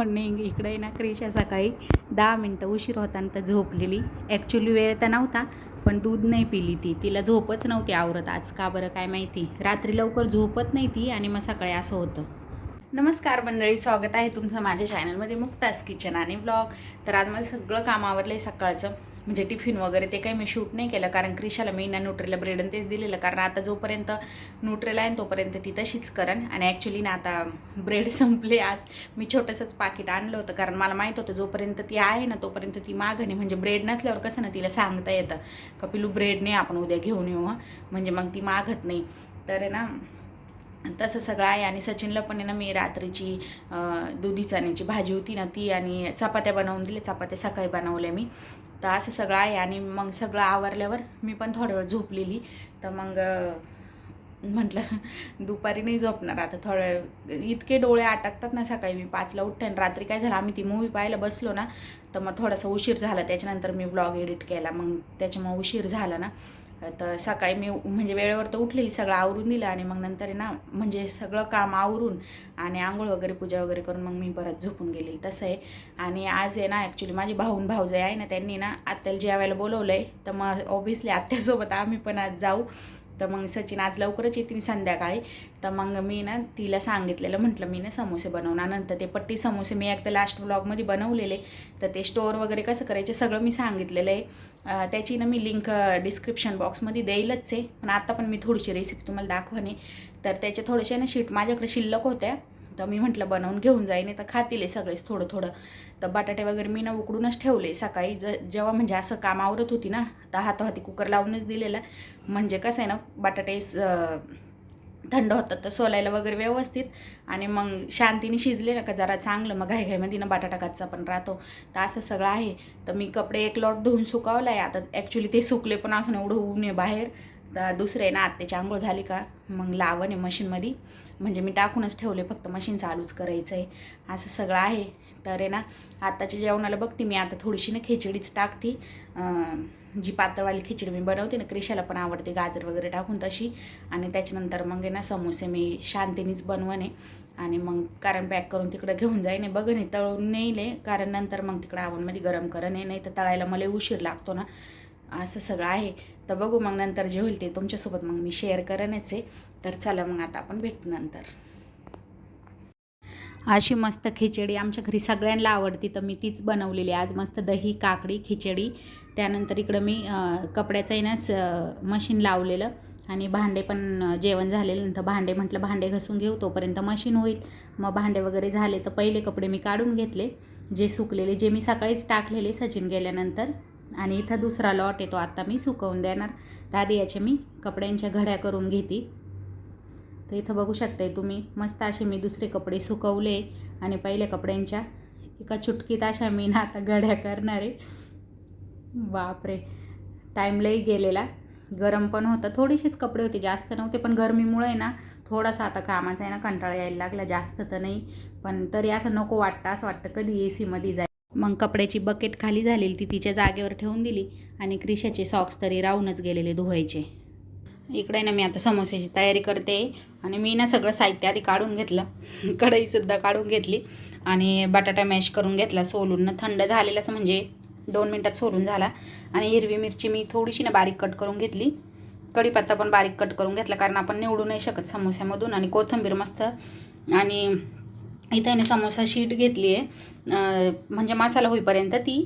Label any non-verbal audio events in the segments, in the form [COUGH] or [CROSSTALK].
Morning इकडे ना क्रिशा सकाळी दहा मिनटं उशीर होता आणि तर झोपलेली. ॲक्च्युली वेळ तर नव्हता पण दूध नाही पिली ती. तिला झोपच नव्हती आवरत. आज का बरं काय माहिती? रात्री लवकर झोपत नाही ती आणि मग सकाळी असं होतं. नमस्कार मंडळी स्वागत आहे तुमचं माझ्या चॅनलमध्ये मुक्तास किचन आणि ब्लॉग तर आज मला सगळं काम आवरलं आहे सकाळचं. म्हणजे टिफिन वगैरे ते काही मी शूट नाही केलं. कारण क्रिशाला मी ना न्यूट्रेला ब्रेड आणि तेच दिलेलं. कारण आता जोपर्यंत न्यूट्रेला आहे तोपर्यंत ती तशीच करण आणि ॲक्च्युली ना आता ब्रेड [LAUGHS] संपले आज. मी छोटंसंच पाकिट आणलं होतं. कारण मला माहीत होतं जोपर्यंत ती आहे ना तोपर्यंत ती मागणी. म्हणजे ब्रेड नसल्यावर कसं ना तिला सांगता येतं. का पिलू ब्रेड नाही आपण उद्या घेऊन येऊ म्हणजे मग ती मागत नाही. तर आहे ना तसं सगळं आहे. आणि सचिनला पण आहे ना मी रात्रीची दुधी चण्याची भाजी होती ना ती आणि चपात्या बनवून दिल्या. चपात्या सकाळी बनवल्या मी. तर असं सगळं आहे आणि मग सगळं आवरल्यावर मी पण थोड्या वेळ झोपलेली. तर मग म्हटलं दुपारी नाही झोपणार आता थोड्या वेळ. इतके डोळे अटकतात ना सकाळी मी पाचला उठते आणि रात्री काय झालं आम्ही ती मूवी पाहायला बसलो ना तर मग थोडासा उशीर झाला. त्याच्यानंतर मी ब्लॉग एडिट केला. मग त्याच्यामुळे उशीर झाला ना. तर सकाळी मी म्हणजे वेळेवर तर उठलेली सगळं आवरून दिलं आणि मग नंतर आहे ना म्हणजे सगळं काम आवरून आणि आंघोळ वगैरे पूजा वगैरे करून मग मी परत झोपून गेलेली. तसं आहे. आणि आज आहे ना ॲक्च्युली माझी भाऊन भाऊजाई आहे ना त्यांनी ना आत्याला जेवायला बोलवलं आहे तर मग ऑब्विसली आत्यासोबत आम्ही पण आज जाऊ. तर मग सचिन आज लवकरच येतील संध्याकाळी. तर मग मी ना तिला सांगितलेलं म्हटलं मी ना समोसे बनवणार. नंतर ते पट्टी समोसे मी एकदा लास्ट ब्लॉगमध्ये बनवलेले. तर ते स्टोअर वगैरे कसं करायचे सगळं मी सांगितलेलं आहे. त्याची ना मी लिंक डिस्क्रिप्शन बॉक्समध्ये देईलच आहे. पण आता पण मी थोडीशी रेसिपी तुम्हाला दाखवणे. तर त्याच्या थोडेसे ना शीट माझ्याकडे शिल्लक होत्या. तर मी म्हटलं बनवून घेऊन जाईन तर खातील सगळेच थोडं थोडं तर बटाटे वगैरे मी ना उकडूनच ठेवले सकाळी. ज जेव्हा म्हणजे असं काम आवरत होती ना तर हाताहाती कुकर लावूनच दिलेला. म्हणजे कसं आहे ना बटाटे स- थंड होतात तर सोलायला वगैरे व्यवस्थित. आणि मग शांतीने शिजले ना का जरा चांगलं. मग घाईघाईमध्ये ना बटाटा कच्चा पण राहतो. तर असं सगळं आहे. तर मी कपडे एक लॉट धुवून सुकावलं आहे आता ॲक्च्युली ते सुकले पण असून एवढं ऊन आहे बाहेर. तर दुसरे आहे ना आत्याची आंघोळ झाली का मग लावण आहे मशीनमध्ये म्हणजे मी टाकूनच ठेवले फक्त मशीन चालूच करायचं आहे असं सगळं आहे. तर आहे ना आत्ताच्या जेवणाला बघते मी आता थोडीशी ना खिचडीच टाकते. जी पातळवाली खिचडी मी बनवते ना क्रिशाला पण आवडते गाजर वगैरे टाकून तशी. आणि त्याच्यानंतर मग आहे ना समोसे मी शांतीनीच बनवणे. आणि मग कारण पॅक करून तिकडं घेऊन जाईन. बघ नाही तळून नेले कारण नंतर मग तिकडं आवनमध्ये गरम करणे नाही तर तळायला मला उशीर लागतो ना. असं सगळं आहे. तर बघू मग नंतर जे होईल ते तुमच्यासोबत मग मी शेअर करेनच आहे. तर चला मग आता आपण भेटू नंतर. अशी मस्त खिचडी आमच्या घरी सगळ्यांना आवडती तर मी तीच बनवलेली. आज मस्त दही काकडी खिचडी. त्यानंतर इकडं मी कपड्याचंही कपड्याचं आहे ना स मशीन लावलेलं. आणि भांडे पण जेवण झालेलं. नंतर भांडे म्हटलं भांडे घसून घेऊ तोपर्यंत मशीन होईल. मग भांडे वगैरे झाले तर पहिले कपडे मी काढून घेतले. जे सुकलेले जे मी सकाळीच टाकलेले सचिन गेल्यानंतर. आणि इथं दुसरा लॉट येतो. आता मी सुकवून देणार. दादी याचे याच्या मी कपड्यांच्या घड्या करून घेते. तर इथं बघू शकताय तुम्ही मस्त असे मी दुसरे कपडे सुकवले आणि पहिल्या कपड्यांच्या एका चुटकीत अशा मी ना आता घड्या करणार. आहे बापरे टाईम लई गेलेला. गरम पण होतं. थोडीशीच कपडे होते जास्त नव्हते पण गरमीमुळे आहे ना थोडासा आता कामाचा आहे ना कंटाळा यायला लागला. जास्त तर नाही पण तरी असं नको वाटतं असं वाटतं कधी ए सीमध्ये जाईल मग कपड्याची बकेट खाली झालेली ती तिच्या जागेवर ठेवून दिली आणि क्रिशाचे सॉक्स तरी राहूनच गेलेले धुवायचे. इकडे ना मी आता समोस्याची तयारी करते आणि मी ना सगळं साहित्य आधी काढून घेतलं. [LAUGHS] कढईसुद्धा काढून घेतली आणि बटाटा मॅश करून घेतला सोलून. ना थंड झालेलाच म्हणजे दोन मिनटात सोलून झाला. आणि हिरवी मिरची मी थोडीशी ना बारीक कट करून घेतली. कढीपत्ता पण बारीक कट करून घेतला कारण आपण निवडू नाही शकत समोस्यामधून आणि कोथिंबीर मस्त आणि इथं आहे समोसा शीट घेतली आहे म्हणजे मसाला होईपर्यंत ती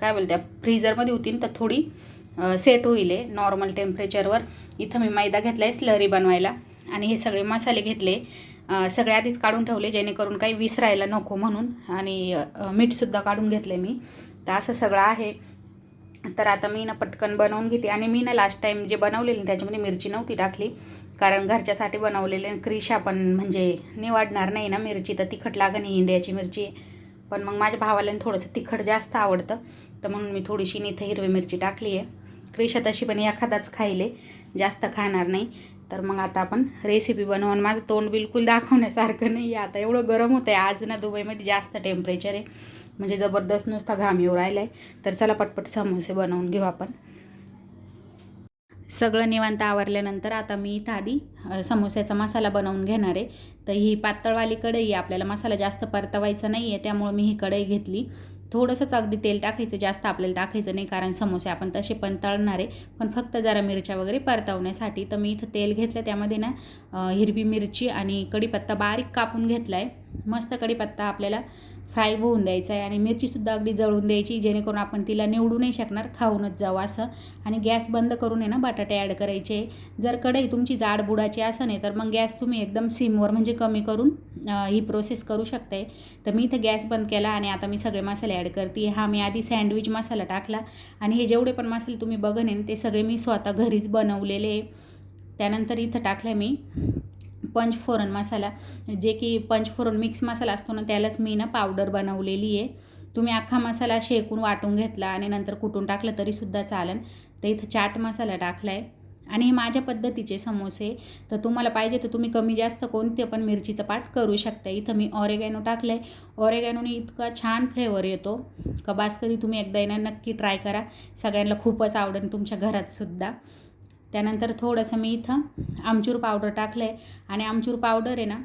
काय बोलते फ्रीझरमध्ये होती तर थोडी सेट होईल आहे नॉर्मल टेम्परेचरवर इथं मी मैदा घेतला आहे स्लरी बनवायला आणि हे सगळे मसाले घेतले. सगळे आधीच काढून ठेवले जेणेकरून काही विसरायला नको म्हणून. आणि मीठसुद्धा काढून घेतले मी. तर असं सगळं आहे. तर आता मी ना पटकन बनवून घेते. आणि मी ना लास्ट टाईम जे बनवलेले त्याच्यामध्ये मिरची नव्हती टाकली. कारण घरच्यासाठी बनवलेले क्रिशा पण म्हणजे निवडणार नाही ना मिरची तर तिखट लागण इंडियाची मिरची. आहे. पण मग माझ्या भावाला थोडंसं तिखट जास्त आवडतं. तर म्हणून मी थोडीशी इथं हिरवी मिरची टाकली आहे. क्रिशा तशी पण एखादाच खायले जास्त खाणार नाही. तर मग आता आपण रेसिपी बनवून माझं तोंड बिलकुल दाखवण्यासारखं नाही आहे. आता एवढं गरम होतं आहे आज ना दुबईमध्ये जास्त टेम्परेचर आहे. म्हणजे जबरदस्त नुसता घाम येऊ राहिला आहे तर चला पटपट समोसे बनवून घेऊ आपण. सगळं निवांत आवरल्यानंतर आता मी इथं आधी समोस्याचा मसाला बनवून घेणार आहे. तर ही पातळवाली कढई आपल्याला मसाला जास्त परतवायचा नाही आहे त्यामुळं मी ही कढई घेतली. थोडंसंच अगदी तेल टाकायचं जास्त आपल्याला टाकायचं नाही कारण समोसे आपण तसे पण तळणार आहे. पण फक्त जरा मिरच्या वगैरे परतवण्यासाठी तर मी इथं तेल घेतलं त्यामध्ये ना हिरवी मिरची आणि कढीपत्ता बारीक कापून घेतला आहे मस्त कढीपत्ता आपल्याला फ्राय होऊन द्यायचा आहे आणि मिरचीसुद्धा अगदी जळून द्यायची जेणेकरून आपण तिला निवडू नाही शकणार खाऊनच जाऊ असं. आणि गॅस बंद करून आहे ना बटाटे ॲड करायचे. जर कढई तुमची जाड बुडाची असं नाही तर मग गॅस तुम्ही एकदम सिमवर म्हणजे कमी करून ही प्रोसेस करू शकताय. तर मी इथं गॅस बंद केला आणि आता मी सगळे मसाले ॲड करते. हा मी आधी सँडविच मसाला टाकला आणि हे जेवढे पण मसाले तुम्ही बघन आहे ते सगळे मी स्वतः घरीच बनवलेले त्यानंतर इथं टाकलं मी पंचफोरन मसाला जे की पंचफोरन मिक्स मसाला असतो ना त्यालाच मी ना पावडर बनवलेली आहे. तुम्ही अख्खा मसाला शेकून वाटून घेतला आणि नंतर कुटून टाकलं तरीसुद्धा चालेल तर इथं चाट मसाला टाकला आहे आणि हे माझ्या पद्धतीचे समोसे. तर तुम्हाला पाहिजे तर तुम्ही कमी जास्त कोणते पण मिरचीचं पाट करू शकता. इथं मी ऑरेगॅनो टाकलं आहे ऑरेगॅनोने इतका छान फ्लेवर येतो. कबास कधी तुम्ही एकदा येणार नक्की ट्राय करा. सगळ्यांना खूपच आवडेल तुमच्या घरातसुद्धा त्यानंतर थोडंसं मी इथं आमचूर पावडर टाकलं आहे आणि आमचूर पावडर आहे ना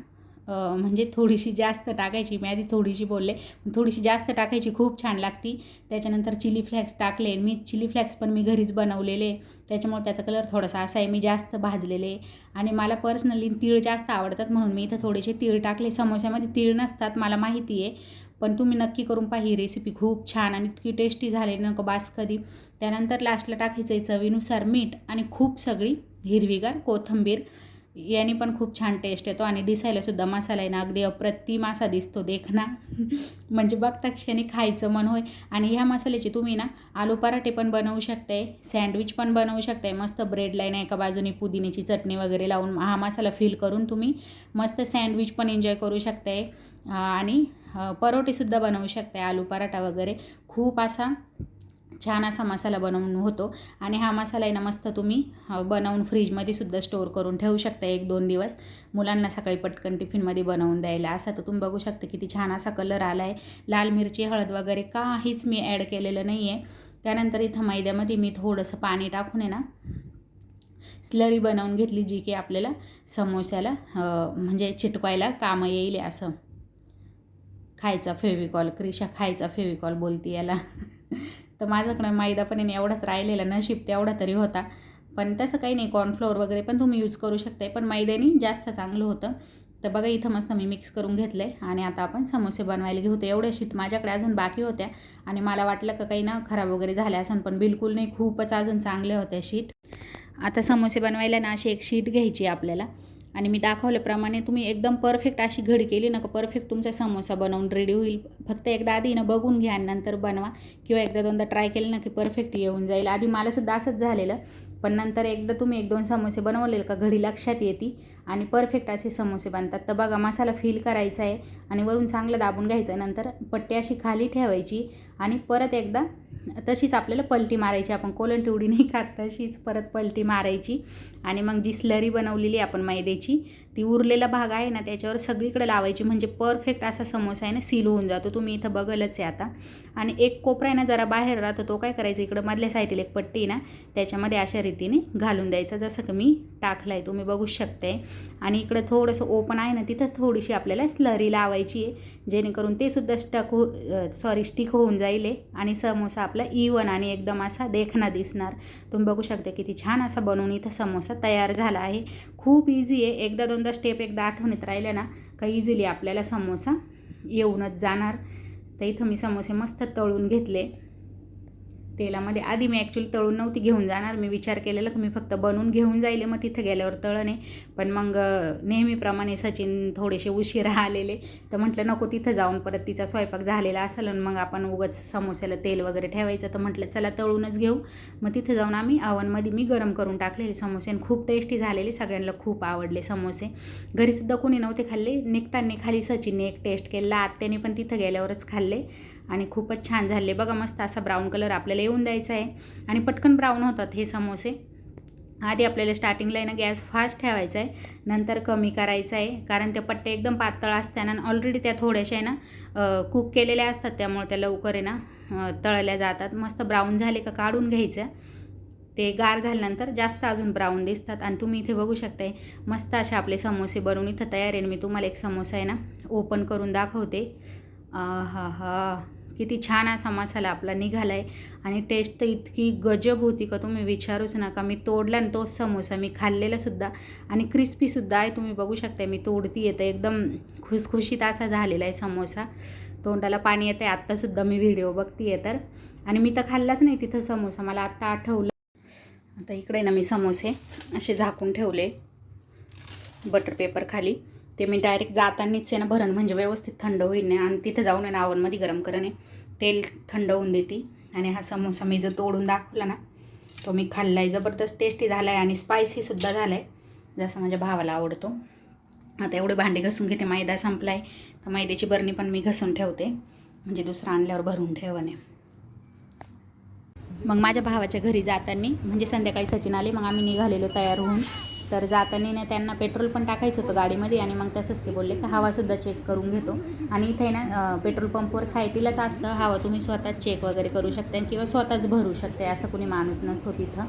म्हणजे थोडीशी जास्त टाकायची. मी आधी थोडीशी बोलले थोडीशी जास्त टाकायची खूप छान लागती. त्याच्यानंतर चिली फ्लॅक्स टाकले. मी चिली फ्लॅक्स पण मी घरीच बनवलेले. त्याच्यामुळे त्याचा कलर थोडासा असा आहे. मी जास्त भाजलेले. आणि मला पर्सनली तीळ जास्त आवडतात म्हणून मी इथं थोडेसे तीळ टाकले. समोश्यामध्ये तीळ नसतात मला माहिती आहे. पण तुम्ही नक्की करून पहा ही रेसिपी खूप छान आणि इतकी टेस्टी झाली. नको बास कधी. त्यानंतर लास्टला टाकायचं आहे चवीनुसार मीठ आणि खूप सगळी हिरवीगार कोथंबीर. याने पण खूप छान टेस्ट येतो आणि दिसायला सुद्धा मसाला आहे ना अगदी अप्रतिम असा दिसतो देखना. [LAUGHS] म्हणजे बघता क्षणी खायचं मन होय. आणि ह्या मसाल्याची तुम्ही ना आलू पराठे पण बनवू शकताय सँडविच पण बनवू शकताय. मस्त ब्रेड लाईन एका बाजूने पुदिन्याची चटणी वगैरे लावून हा मसाला फिल करून तुम्ही मस्त सँडविच पण एन्जॉय करू शकताय. आणि परोटेसुद्धा परोठेसुद्धा बनवू शकताय आलू पराठा वगैरे. खूप असा छान असा मसाला बनवून होतो. आणि हा मसाला आहे ना मस्त तुम्ही बनवून फ्रीजमध्ये सुद्धा स्टोअर करून ठेवू शकता एक दोन दिवस. मुलांना सकाळी पटकन टिफिनमध्ये बनवून द्यायला. असा तर तुम्ही बघू शकता किती छान असा कलर आला आहे लाल मिरची हळद वगैरे काहीच मी ॲड केलेलं नाही आहे त्यानंतर इथं मैद्यामध्ये मी थोडंसं पाणी टाकून आहे ना स्लरी बनवून घेतली जी की आपल्याला समोस्याला म्हणजे चिटकवायला कामं येईल असं. खायचा फेविकॉल क्रिशा खायचा फेविकॉल बोलती याला. तर माझ्याकडे मैदा पण आहे एवढाच राहिलेला नशीब तेवढा तरी होता. पण तसं काही नाही कॉर्नफ्लोअर वगैरे पण तुम्ही यूज करू शकताय. पण मैद्याने जास्त चांगलं होतं. तर बघा इथं मस्त मी मिक्स करून घेतलं आहे आणि आता आपण समोसे बनवायला घेऊ. तर एवढ्या शीट माझ्याकडे अजून बाकी होत्या. आणि मला वाटलं का काही ना खराब वगैरे झाल्या असं पण बिलकुल नाही. खूपच अजून चांगल्या होत्या शीट आता समोसे बनवायला ना अशी एक शीट घ्यायची आहे आपल्याला. आणि मी दाखवल्याप्रमाणे तुम्ही एकदम परफेक्ट अशी घडी केली ना का परफेक्ट तुमचा समोसा बनवून रेडी होईल. फक्त एकदा आधी ना बघून घ्या नंतर बनवा. किंवा एकदा दोनदा ट्राय केलं ना की परफेक्ट येऊन जाईल. आधी मलासुद्धा असंच झालेलं. पण नंतर एकदा तुम्ही एक दोन समोसे बनवलेले का घडी लक्षात येते आणि परफेक्ट असे समोसे बनतात. तर बघा मसाला फील करायचा आहे आणि वरून चांगलं दाबून घ्यायचं नंतर पट्टी अशी खाली ठेवायची आणि परत एकदा तशीच आपल्याला पलटी मारायची. आपण कोलन टिवडी नाही खात तशीच परत पलटी मारायची आणि मग जी स्लरी बनवलेली आपण मैद्याची ती उरलेला भाग आहे ना त्याच्यावर सगळीकडे लावायची. म्हणजे परफेक्ट असा समोसा आहे ना सील होऊन जातो. तुम्ही इथं बघलच आहे आता. आणि एक कोपरा आहे ना जरा बाहेर राहतो तो काय करायचा इकडं? मधल्या साईडला एक पट्टी ना त्याच्यामध्ये अशा रीतीने घालून द्यायचं जसं की मी टाकलं आहे तुम्ही बघू शकते आणि इकडं थोडंसं ओपन आहे ना तिथंच थोडीशी आपल्याला स्लरी लावायची आहे. जेणेकरून ते सुद्धा स्टक हो सॉरी स्टिक होऊन जाईल आहे आणि समोसा आपला इवन आणि एकदम असा देखना दिसणार. तुम्ही बघू शकता किती छान असा बनवून इथं समोसा तयार झाला आहे. खूप इझी आहे. एकदा दोनदा स्टेप एकदा आठवणीत राहिल्या ना का इझिली आपल्याला समोसा येऊनच जाणार. तर इथं मी समोसे मस्त तळून घेतले. तेलामध्ये. आधी मी ॲक्च्युली तळून नव्हती घेऊन जाणार. मी विचार केलेला की मी फक्त बनवून घेऊन जाईल मग तिथं गेल्यावर तळणे पण मग नेहमीप्रमाणे सचिन थोडेसे उशिरा आलेले. तर म्हटलं नको तिथं जाऊन परत तिचा स्वयंपाक झालेला असेल आणि मग आपण उगाच समोस्याला तेल वगैरे ठेवायचं. तर म्हटलं चला तळूनच घेऊ. मग तिथं जाऊन आम्ही अवनमध्ये मी गरम करून टाकलेले समोसे आणि खूप टेस्टी झालेले. सगळ्यांना खूप आवडले समोसे. घरीसुद्धा कोणी नव्हते खाल्ले. निघताना खाली सचिनने एक टेस्ट केला आत्याने पण तिथं गेल्यावरच खाल्ले. आणि खूपच छान झाले. बघा मस्त असा ब्राऊन कलर आपल्याला येऊन द्यायचा आहे. आणि पटकन ब्राऊन होतात हे समोसे. आधी आपल्याला स्टार्टिंगला आहे ना गॅस फास्ट ठेवायचा आहे. नंतर कमी करायचा आहे. कारण त्या पट्ट्या एकदम पातळ असताना आणि ऑलरेडी त्या थोड्याशा आहे ना कुक केलेल्या असतात. त्यामुळे त्या लवकर आहे ना तळल्या जातात. मस्त ब्राऊन झाले का काढून घ्यायचं. ते गार झाल्यानंतर जास्त अजून ब्राऊन दिसतात. आणि तुम्ही इथे बघू शकताय मस्त असे आपले समोसे बनवून इथं तयार आहे. आणि मी तुम्हाला एक समोसा आहे ना ओपन करून दाखवते. हा हा किती छान असा मसाला आपला निघाला आहे आणि टेस्ट तर इतकी गजब होती का तुम्ही विचारूच नका. मी तोडला आणि तोच समोसा मी खाल्लेलासुद्धा आणि क्रिस्पीसुद्धा आहे तुम्ही बघू शकता मी तोडती येतं. एकदम खुसखुशीत असा झालेला आहे समोसा. तोंडाला पाणी येतं आहे आत्तासुद्धा मी व्हिडिओ बघते तर. आणि मी तर खाल्लाच नाही तिथं समोसा. मला आत्ता आठवलं. आता इकडे ना मी समोसे. असे झाकून ठेवले. बटर पेपर खाली. ते मी डायरेक्ट जातानीच आहे ना भरण म्हणजे व्यवस्थित थंड होईल नाही. आणि तिथं जाऊन आहे ना आवनमध्ये गरम करणे तेल थंड होऊन देते. आणि हा समोसा मी जो तोडून दाखवला ना तो मी खाल्ला आहे जबरदस्त टेस्टी झाला आहे आणि स्पायसीसुद्धा झाला आहे जसं माझ्या भावाला आवडतो. आता एवढे भांडे घसून घेते मैदा संपला आहे तर मैद्याची बरणी पण मी घसून ठेवते. म्हणजे दुसरं आणल्यावर भरून ठेवणे मग माझ्या भावाच्या घरी जाताना म्हणजे संध्याकाळी सचिन आले मग आम्ही निघालेलो तयार होऊन. तर जाताना ना त्यांना पेट्रोल पण टाकायचं होतं गाडीमध्ये आणि मग तसंच ते बोलले की हवासुद्धा चेक करून घेतो. आणि इथे ना पेट्रोल पंपवर सायटीलाच असतं. हवा तुम्ही स्वतःच चेक वगैरे करू शकता किंवा स्वतःच भरू शकते. असं कोणी माणूस नसतो तिथं.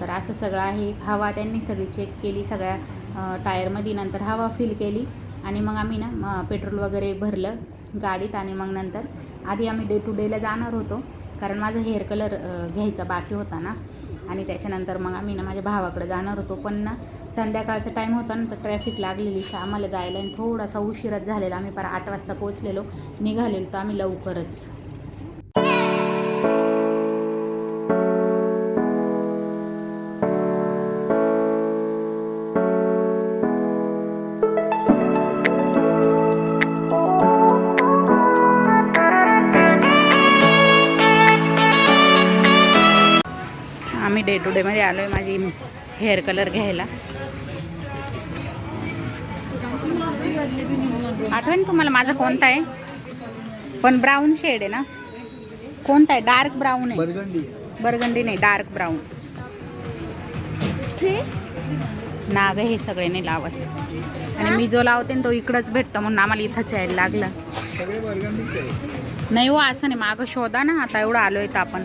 तर असं सगळं आहे. हवा त्यांनी सगळी चेक केली. सगळ्या टायरमध्ये नंतर हवा फिल केली. आणि मग आम्ही ना पेट्रोल वगैरे भरलं गाडीत आणि मग नंतर आधी आम्ही डे टू डेला जाणार होतो. कारण माझा हेअर कलर घ्यायचा बाकी होता ना. आणि त्याच्यानंतर मग आम्ही ना माझ्या भावाकडे जाणार होतो. पण ना संध्याकाळचा टाईम होता ना तर ट्रॅफिक लागलेली. तर आम्हाला जायला आणि थोडासा उशीरच झालेला. आम्ही पर आठ वाजता पोहोचलेलो. निघालेलो तर आम्ही लवकरच. डे टू डेमध्ये आलो आहे माझी हेअर कलर घ्यायला. आठवण तुम्हाला माझा कोणता आहे? पण ब्राऊन शेड आहे ना? कोणता आहे? डार्क ब्राऊन आहे. बरगंडी. बरगंडी नाही डार्क ब्राऊन नाग हे सगळे नाही लावत. आणि मी जो लावते ना तो इकडंच भेटतो म्हणून आम्हाला इथंच यायला लागलं. सगळे बरगंडीच. आहे नाही हो असं नाही. मागं शोधा ना. आता एवढं आलोय तर आपण.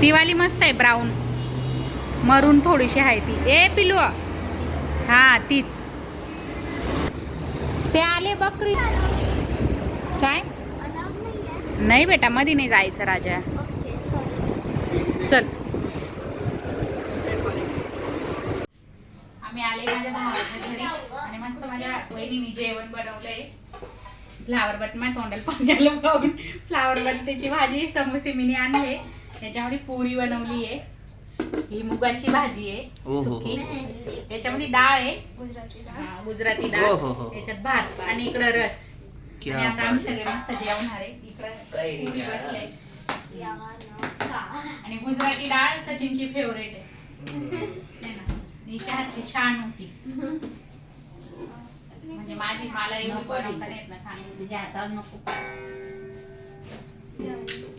ती वाली मस्त आहे ब्राऊन मरून थोडीशी आहे ती. ए पिलू. हा तीच. ते आले बकरी. काय? नाही बेटा मध्ये नाही जायचं राजा. चल. आम्ही आले माझ्या भावाच्या घरी आणि मस्त माझ्या वहिनी जेवण बनवलंय. फ्लावर बट माझ्या तोंडाला पाण्याला पाहून फ्लावर त्याची भाजी समोसे मिनी आणले. त्याच्यामध्ये पुरी बनवली आहे. ही मुगाची भाजी आहे. ओहो. सुकी. याच्यामध्ये डाळ आहे. हा, गुजराती डाळ. ओहो. याच्यात भात आणि इकडं रस. क्या आणि आता बात. आम्ही सगळे मस्त जेवणार आहे. इकडं आणि गुजराती डाळ सचिनची फेवरेट आहे. है ना? हिच्या हातची छान होती. म्हणजे माझी मला एवढी बनवता नाही येत ना सांगितलं नको.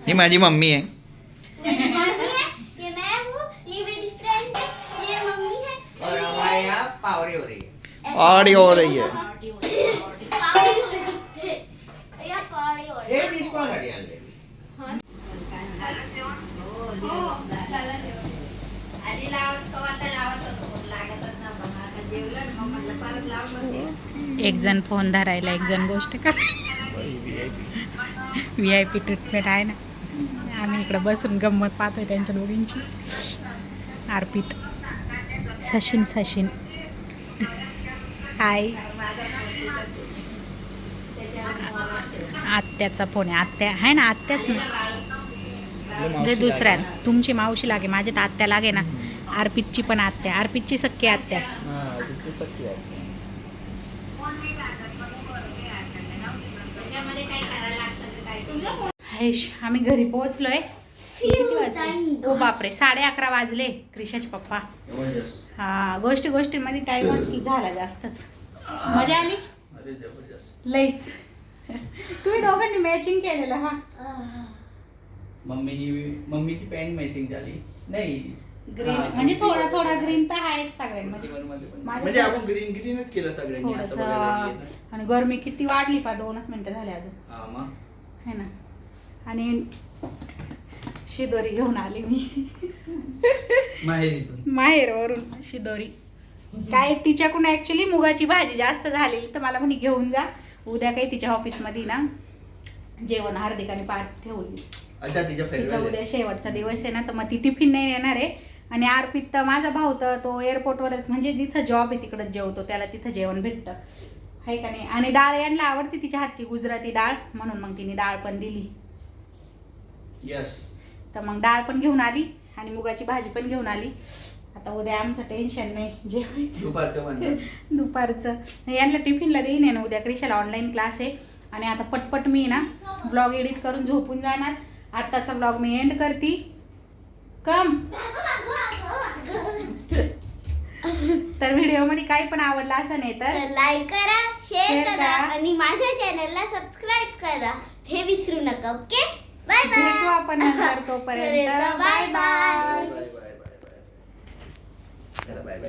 ही माझी मम्मी आहे ये मैं हूँ ये मेरी फ्रेंड है ये मम्मी है और हमारे यहाँ पावरी हो रही है ऑडी हो रही है पावड़ी हो रही है या पावड़ी हो रही ये भी इसको गाड़ी आन ले एक जण फोन धरायला एक जण गोष्ट कर. व्ही आय पी ट्रीटमेंट आहे ना. आम्ही इकडं बसून गंमत पाहतोय त्यांच्या दोघींची. अर्पित. सचिन सचिन. हाय. आत्याचा फोन आहे. आत्या आहे ना आत्याच ना. म्हणजे दुसऱ्या तुमची मावशी लागे माझी तर आत्या लागे ना. अर्पितची पण आत्या अर्पितची सख्खी आत्या. आम्ही घरी पोहोचलोय. किती वाजले? ओ बापरे साडे अकरा वाजले क्रिशाचे पप्पा. जबरदस्त. हा गोष्टी गोष्टींमध्ये टाइमच झाला जास्तच. मजा आली? अरे जबरदस्त. लईच. तुम्ही दोघांनी मॅचिंग केलेलं हा. मम्मीनी मम्मीची पॅन्ट मॅचिंग झाली. नाही. ग्रीन म्हणजे थोडा थोडा ग्रीन तर आहेच सगळ्यांमध्ये. म्हणजे आपण ग्रीन ग्रीनच केलं सगळ्यांनी. आणि गरमी किती वाढली पा दोनच मिनिटं झाले अजून. हा है ना? आणि शिदोरी घेऊन आली मी. माहेरीतून. माहेरवरून. शिदोरी. काय तिच्याकडून ऍक्च्युली मुगाची भाजी जास्त झालेली तर मला म्हणे घेऊन जा. उद्या काही तिच्या ऑफिसमध्ये ना जेवण हार्दिकाने पार्क ठेवली अच्छा तिच्या तिचा उद्या शेवटचा दिवस आहे ना तर मग ती टिफिन नाही येणार आहे. आणि अर्पित तर माझा भाऊ तर तो एअरपोर्टवरच म्हणजे जिथं जॉब आहे तिकडंच जेवतो त्याला तिथं जेवण भेटतं. आहे का नाही? आणि डाळ यांना आवडते तिच्या हातची गुजराती डाळ म्हणून मग तिने डाळ पण दिली. यस तर मग डाळ पण घेऊन आली आणि मुगाची भाजी पण घेऊन आली. आता उद्या आमचं टेन्शन नाही. जेवायचं. दुपारचं [LAUGHS] यांना टिफिनला देईन आहे ना उद्या क्रिशाला ऑनलाईन क्लास आहे. आणि आता पटपट मी ना ब्लॉग एडिट करून झोपून जाणार. आत्ताचा ब्लॉग मी एंड करते. कम तर व्हिडिओमध्ये काही पण आवडलं असं नाही तर लाईक करा शेअर करा. आणि माझ्या चॅनलला सबस्क्राईब करा. हे विसरू नका ओके बाय भेटू आपण नंतर [LAUGHS] तोपर्यंत. Bye bye bye bye bye bye चला बाय बाय